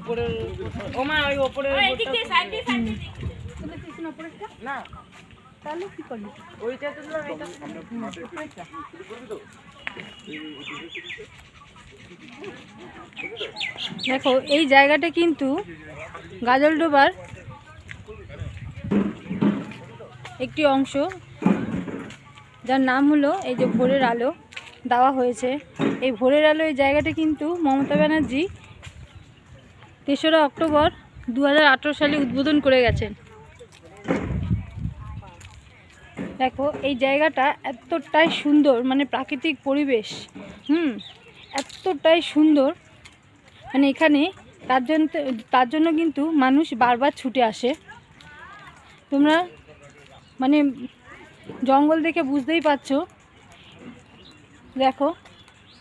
উপরের ও ওই উপরের না। তাহলে কি করলি ওইটা তুললাম দেখো এই জায়গাটা কিন্তু গাজলডোবার একটি অংশ। যার নাম হলো এই যে ভোরের আলো দেওয়া হয়েছে। এই ভোরের আলো এই জায়গাটা কিন্তু মমতা ব্যানার্জি তেসরা অক্টোবর দু হাজার আঠেরো সালে উদ্বোধন করে গেছেন। দেখো, এই জায়গাটা এতটাই সুন্দর মানে প্রাকৃতিক পরিবেশ, হুম, এতটাই সুন্দর। মানে এখানে তার জন্য তার জন্য কিন্তু মানুষ বারবার ছুটে আসে। তোমরা মানে জঙ্গল দেখে বুঝতেই পারছ। দেখো,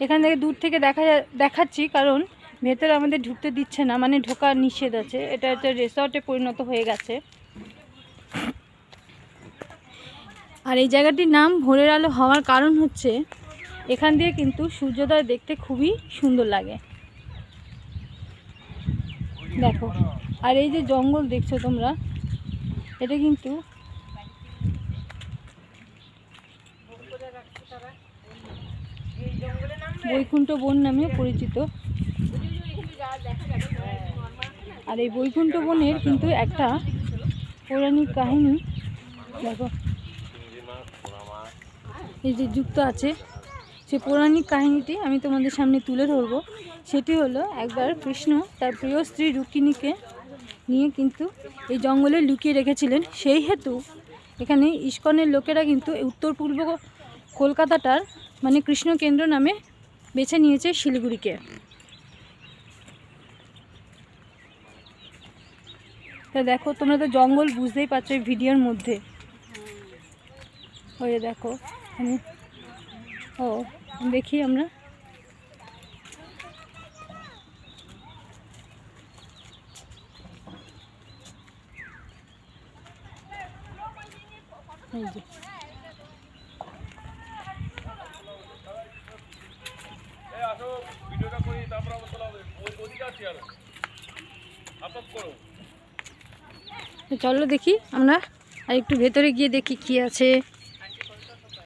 এখান থেকে দূর থেকে দেখা দেখাচ্ছি, কারণ ভেতরে আমাদের ঢুকতে দিচ্ছে না মানে ঢোকা নিষেধ আছে। এটা একটা রিসর্টে পরিণত হয়ে গেছে। আর এই জায়গাটির নাম ভোরের আলো হওয়ার কারণ হচ্ছে, এখান দিয়ে কিন্তু সূর্যোদয় দেখতে খুবই সুন্দর লাগে। দেখো, আর এই যে জঙ্গল দেখছ তোমরা, এটা কিন্তু বৈকুণ্ঠ বন নামে পরিচিত। আর এই বৈকুণ্ঠ বনের কিন্তু একটা পৌরাণিক কাহিনী। দেখো। এই যে যুক্ত আছে, সে পৌরাণিক কাহিনীটি আমি তোমাদের সামনে তুলে ধরবো। সেটি হলো একবার কৃষ্ণ তার প্রিয় স্ত্রী রুক্মিণীকে নিয়ে কিন্তু এই জঙ্গলে লুকিয়ে রেখেছিলেন। সেই হেতু এখানে ইস্কনের লোকেরা কিন্তু উত্তর পূর্ব কলকাতাটার মানে কৃষ্ণ কেন্দ্র নামে বেছে নিয়েছে শিলিগুড়িকে। তা দেখো, তোমরা তো জঙ্গল বুঝতেই পারছ এই ভিডিওর মধ্যে। ওই দেখো, আমি, ও, দেখি আমরা। যে। তো চলো দেখি আমরা আর একটু ভেতরে গিয়ে দেখি কি আছে।